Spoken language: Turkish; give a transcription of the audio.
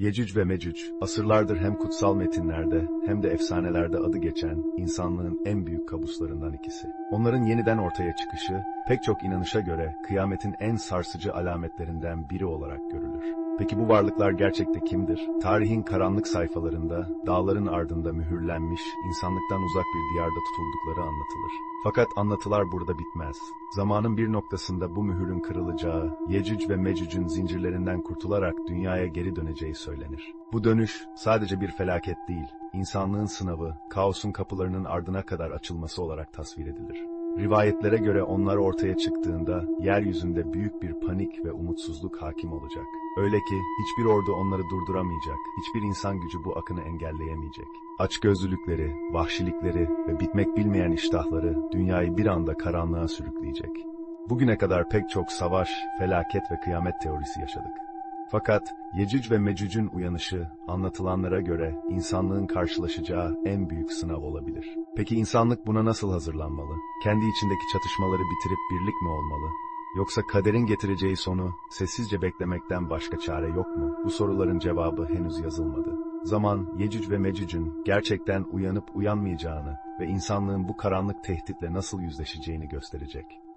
Yecüc ve Mecüc, asırlardır hem kutsal metinlerde hem de efsanelerde adı geçen insanlığın en büyük kabuslarından ikisi. Onların yeniden ortaya çıkışı, pek çok inanışa göre kıyametin en sarsıcı alametlerinden biri olarak görülür. Peki bu varlıklar gerçekte kimdir? Tarihin karanlık sayfalarında, dağların ardında mühürlenmiş, insanlıktan uzak bir diyarda tutuldukları anlatılır. Fakat anlatılar burada bitmez. Zamanın bir noktasında bu mühürün kırılacağı, Yecüc ve Mecüc'ün zincirlerinden kurtularak dünyaya geri döneceği söylenir. Bu dönüş sadece bir felaket değil, insanlığın sınavı, kaosun kapılarının ardına kadar açılması olarak tasvir edilir. Rivayetlere göre onlar ortaya çıktığında yeryüzünde büyük bir panik ve umutsuzluk hakim olacak. Öyle ki hiçbir ordu onları durduramayacak, hiçbir insan gücü bu akını engelleyemeyecek. Açgözlülükleri, vahşilikleri ve bitmek bilmeyen iştahları dünyayı bir anda karanlığa sürükleyecek. Bugüne kadar pek çok savaş, felaket ve kıyamet teorisi yaşadık. Fakat Yecüc ve Mecüc'ün uyanışı anlatılanlara göre insanlığın karşılaşacağı en büyük sınav olabilir. Peki insanlık buna nasıl hazırlanmalı? Kendi içindeki çatışmaları bitirip birlik mi olmalı? Yoksa kaderin getireceği sonu sessizce beklemekten başka çare yok mu? Bu soruların cevabı henüz yazılmadı. Zaman Yecüc ve Mecüc'ün gerçekten uyanıp uyanmayacağını ve insanlığın bu karanlık tehditle nasıl yüzleşeceğini gösterecek.